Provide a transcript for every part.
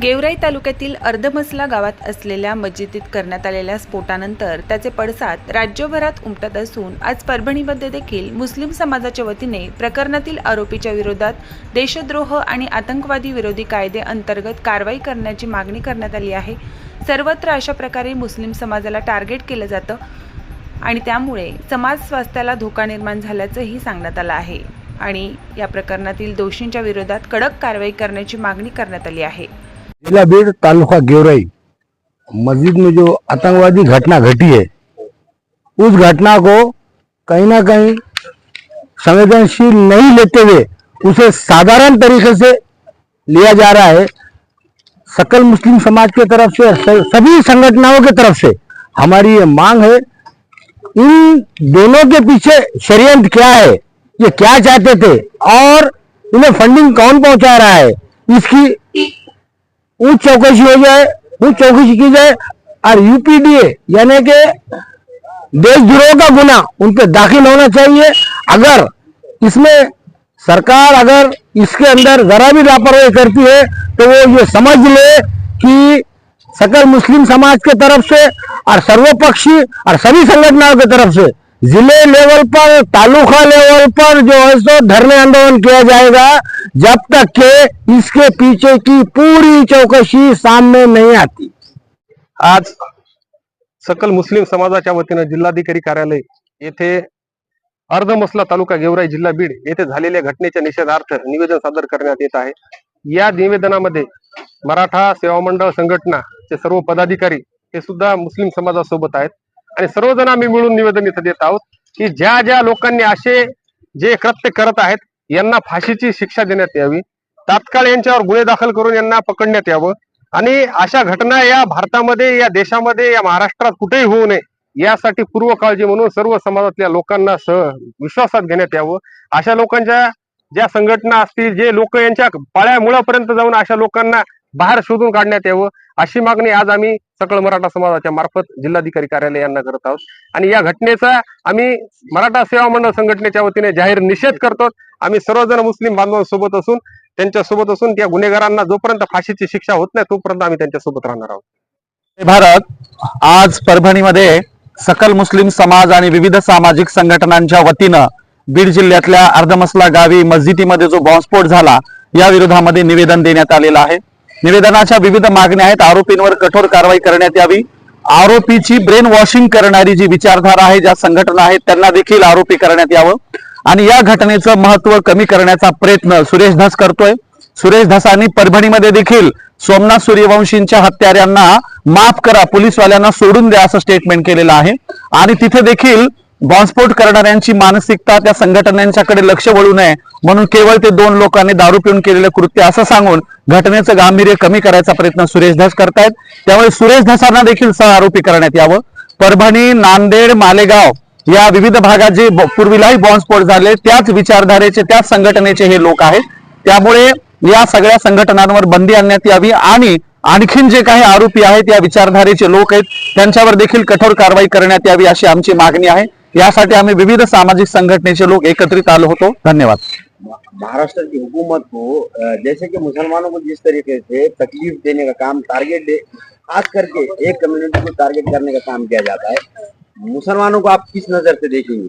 गेवराई तालुक्यातील अर्धमसला गावात असलेल्या मस्जिदीत करण्यात आलेल्या स्फोटानंतर त्याचे पडसाद राज्यभरात उमटत असून आज परभणीमध्ये देखील मुस्लिम समाजाच्या वतीने प्रकरणातील आरोपीच्या विरोधात देशद्रोह आणि आतंकवादी विरोधी कायदे अंतर्गत कारवाई करण्याची मागणी करण्यात आली आहे. सर्वत्र अशा प्रकारे मुस्लिम समाजाला टार्गेट केलं जातं आणि त्यामुळे समाज स्वास्थ्याला धोका निर्माण झाल्याचंही सांगण्यात आलं आहे आणि या प्रकरणातील दोषींच्या विरोधात कडक कारवाई करण्याची मागणी करण्यात आली आहे. जिला बीड़ तालुका गेवराई। मस्जिद में जो आतंकवादी घटना घटी है, उस घटना को कहीं ना कहीं संवेदनशील नहीं लेते हुए उसे साधारण तरीके से लिया जा रहा है। सकल मुस्लिम समाज के तरफ़ से, सभी संगठनों के तरफ़ से हमारी ये मांग है, इन दोनों के पीछे षडयंत्र क्या है, ये क्या चाहते थे, और इन्हें फंडिंग कौन पहुँचा रहा है, इसकी उच्च चौकसी हो जाए उच्च चौकसी की जाए, और यूपीडीए यानी कि देशद्रोह का गुना उन पे दाखिल होना चाहिए। अगर इसमें सरकार अगर इसके अंदर जरा भी लापरवाही करती है तो वो ये समझ ले कि सकल मुस्लिम समाज के तरफ़ से और सर्वपक्षी और सभी संगठनों की तरफ़ से जिले लेवल पर तालुका लेवल पर जो है सो धरने आंदोलन किया जाएगा जब तक के इसके पीछे की पूरी चौकसी सामने नहीं आती। आज सकल मुस्लिम समाजाच्या वतीनं जिल्हाधिकारी कार्यालय येथे अर्धमसला तालुका गेवराई जिल्हा बीड येथे झालेल्या घटनेच्या निषेधार्थ निवेदन सादर करण्यात येत आहे. या निवेदनामध्ये मराठा सेवा मंडळ संघटनाचे सर्व पदाधिकारी हे सुद्धा मुस्लिम समाजासोबत आहेत. आणि सर्वजण आम्ही मिळून निवेदन इथं देत आहोत की ज्या ज्या लोकांनी असे जे कृत्य करत आहेत यांना फाशीची शिक्षा देण्यात यावी. तात्काळ यांच्यावर गुन्हे दाखल करून यांना पकडण्यात यावं. आणि अशा घटना या भारतामध्ये या देशामध्ये या महाराष्ट्रात कुठेही होऊ नये यासाठी पूर्व काळजी म्हणून सर्व समाजातल्या लोकांना सह विश्वासात घेण्यात यावं. अशा लोकांच्या ज्या संघटना असतील जे लोक यांच्या पाळ्या मुळापर्यंत जाऊन अशा लोकांना बाहेर शोधून काढण्यात यावं अशी मागणी आज आम्ही सकळ मराठा समाजाच्या मार्फत जिल्हाधिकारी कार्यालय यांना करत आहोत. आणि या घटनेचा आम्ही मराठा सेवा मंडळ संघटनेच्या वतीने जाहीर निषेध करतो. आम्ही सर्वजण मुस्लिम बांधवांसोबत असून त्यांच्यासोबत असून त्या गुन्हेगारांना जोपर्यंत फाशीची शिक्षा होत नाही तोपर्यंत आम्ही त्यांच्यासोबत राहणार आहोत. भारत. आज परभणीमध्ये सकल मुस्लिम समाज आणि विविध सामाजिक संघटनांच्या वतीनं बीड जिल्ह्यातल्या अर्धमसला गावी मस्जिदीमध्ये जो बॉम्बस्फोट झाला या विरोधामध्ये निवेदन देण्यात आलेलं आहे. निवेदनाच्या विविध मागण्या आहेत. आरोपींवर कठोर कारवाई करण्यात यावी. आरोपीची ब्रेन वॉशिंग करणारी जी विचारधारा आहे ज्या संघटना आहेत त्यांना देखील आरोपी करण्यात यावं. आणि या घटनेचं महत्त्व कमी करण्याचा प्रयत्न सुरेश धस करतोय. सुरेश धसांनी परभणीमध्ये देखील सोमनाथ सूर्यवंशींच्या हत्याऱ्यांना माफ करा पोलीसवाल्यांना सोडून द्या असं स्टेटमेंट केलेलं आहे. आणि तिथे देखील बॉम्बस्फोट करणाऱ्यांची मानसिकता त्या संघटनांच्याकडे लक्ष वळू नये. म्हणून केवळ ते दोन लोकांनी दारू पिऊन केलेलं कृत्य असं सांगून घटनेचं गांभीर्य कमी करायचा प्रयत्न सुरेश धस करतायत. त्यामुळे सुरेश धसांना देखील सह आरोपी करण्यात यावं. परभणी नांदेड मालेगाव या विविध भागात जे पूर्वीलाही बॉम्बस्फोट झाले त्याच विचारधारेचे त्याच संघटनेचे हे लोक आहेत. त्यामुळे या सगळ्या संघटनांवर बंदी आणण्यात यावी आणि आणखीन जे काही आरोपी आहेत या विचारधारेचे लोक आहेत त्यांच्यावर देखील कठोर कारवाई करण्यात यावी अशी आमची मागणी आहे. यासाठी आम्ही विविध सामाजिक संघटनेचे लोक एकत्रित आलो होतो. धन्यवाद. महाराष्ट्र की हुकूमत को अ, जैसे कि मुसलमानों को जिस तरीके से तकलीफ देने का काम टारगेट दे खास करके एक कम्युनिटी को टारगेट करने का काम किया जाता है। मुसलमानों को आप किस नजर से देखेंगे?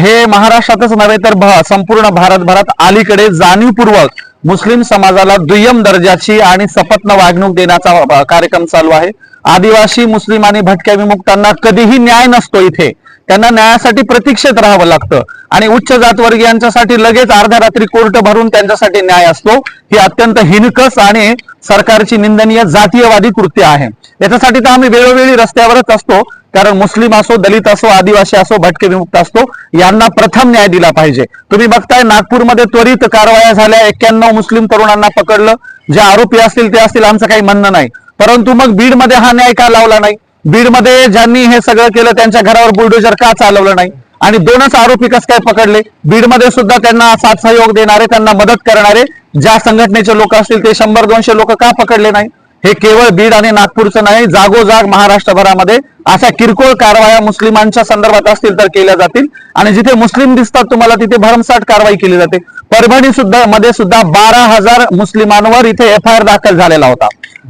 हे महाराष्ट्रातच नव्हे तर संपूर्ण भारतभरात अलीकडे जाणीवपूर्वक मुस्लिम समाजाला दुय्यम दर्जाची आणि सपत्न वागणूक देण्याचा कार्यक्रम चालू आहे. आदिवासी मुस्लिम आणि भटक्या विमुक्तांना कधीही न्याय नसतो इथे. त्यांना न्यायासाठी प्रतीक्षेत राहावं लागतं. आणि उच्च जातवर्गीयांच्यासाठी लगेच अर्ध्या रात्री कोर्ट भरून त्यांच्यासाठी न्याय असतो. ही अत्यंत हिनकस आणि सरकारची निंदनीय जातीयवादी कृत्य आहे. याच्यासाठी तर आम्ही वेळोवेळी रस्त्यावरच असतो. कारण मुस्लिम असो दलित असो आदिवासी असो भटके विमुक्त असतो यांना प्रथम न्याय दिला पाहिजे. तुम्ही बघताय नागपूरमध्ये त्वरित कारवाया झाल्या. एक्क्याण्णव मुस्लिम तरुणांना पकडलं. जे आरोपी असतील ते असतील आमचं काही म्हणणं नाही. परंतु मग बीडमध्ये हा न्याय का लावला नाही? बीडमध्ये ज्यांनी हे सगळं केलं त्यांच्या घरावर बुलडोजर का चालवलं नाही? आणि दोनच आरोपी कस काय पकडले? बीडमध्ये सुद्धा त्यांना साथ सहयोग देणारे त्यांना मदत करणारे ज्या संघटनेचे लोक असतील ते शंभर दोनशे लोक का पकडले नाही? हे केवळ बीड आणि नागपूरचं नाही जागोजाग महाराष्ट्रभरामध्ये अशा किरकोळ कारवाया मुस्लिमांच्या संदर्भात असतील तर केल्या जातील. आणि जिथे मुस्लिम दिसतात तुम्हाला तिथे भरमसाठ कारवाई केली जाते. परभणी सुद्धा मध्ये सुद्धा बारा हजार मुस्लिमांवर इथे एफ आय आर दाखल झालेला होता.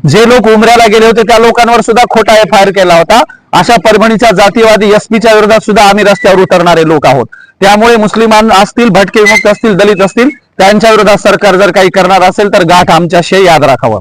जे लोक उमऱ्याला गेले होते त्या लोकांवर सुद्धा खोटा एफ आय आर केला होता. अशा परभणीच्या जातीवादी एसपीच्या विरोधात सुद्धा आम्ही रस्त्यावर उतरणारे लोक आहोत. त्यामुळे मुस्लिमान असतील भटके विमुक्त असतील दलित असतील त्यांच्या विरोधात सरकार जर काही करणार असेल तर गाठ आमच्याशी याद राखावं.